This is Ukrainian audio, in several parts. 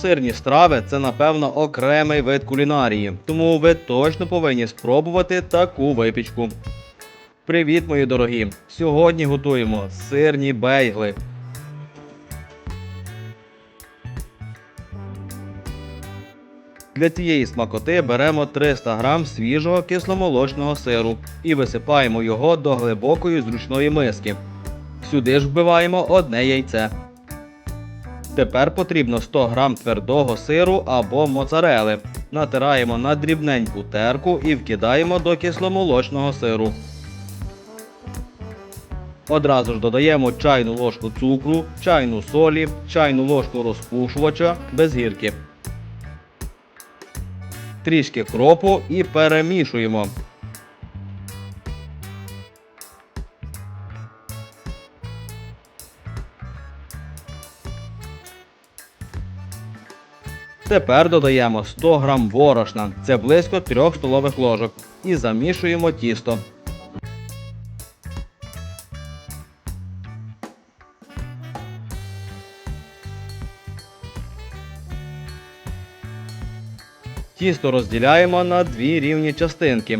Сирні страви це, напевно, окремий вид кулінарії, тому ви точно повинні спробувати таку випічку. Привіт, мої дорогі! Сьогодні готуємо сирні бейгли. Для цієї смакоти беремо 300 г свіжого кисломолочного сиру і висипаємо його до глибокої зручної миски. Сюди ж вбиваємо одне яйце. Тепер потрібно 100 г твердого сиру або моцарели. Натираємо на дрібненьку терку і вкидаємо до кисломолочного сиру. Одразу ж додаємо чайну ложку цукру, чайну солі, чайну ложку розпушувача без гірки. Трішки кропу і перемішуємо. Тепер додаємо 100 г борошна, це близько 3 столових ложок, і замішуємо тісто. Тісто розділяємо на дві рівні частинки.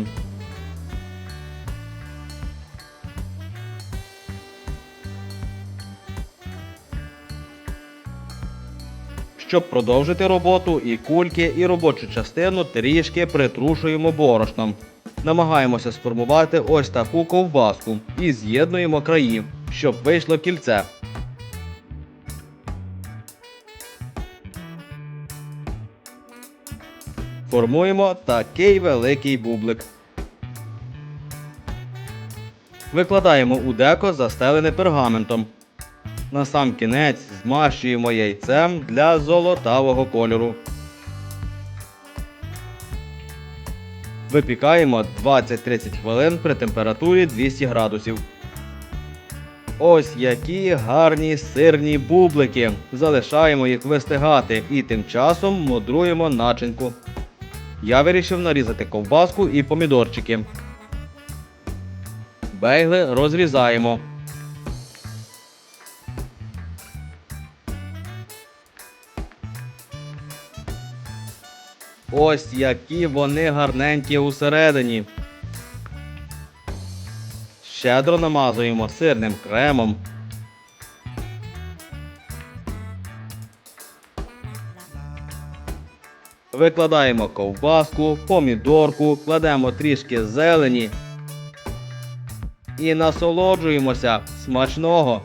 Щоб продовжити роботу, і кульки, і робочу частину трішки притрушуємо борошном. Намагаємося сформувати ось таку ковбаску і з'єднуємо краї, щоб вийшло кільце. Формуємо такий великий бублик. Викладаємо у деко застелене пергаментом. На сам кінець змащуємо яйцем для золотавого кольору. Випікаємо 20-30 хвилин при температурі 200 градусів. Ось які гарні сирні бублики. Залишаємо їх вистигати і тим часом мудруємо начинку. Я вирішив нарізати ковбаску і помідорчики. Бейгли розрізаємо. Ось які вони гарненькі усередині. Щедро намазуємо сирним кремом. Викладаємо ковбаску, помідорку, кладемо трішки зелені і насолоджуємося смачного.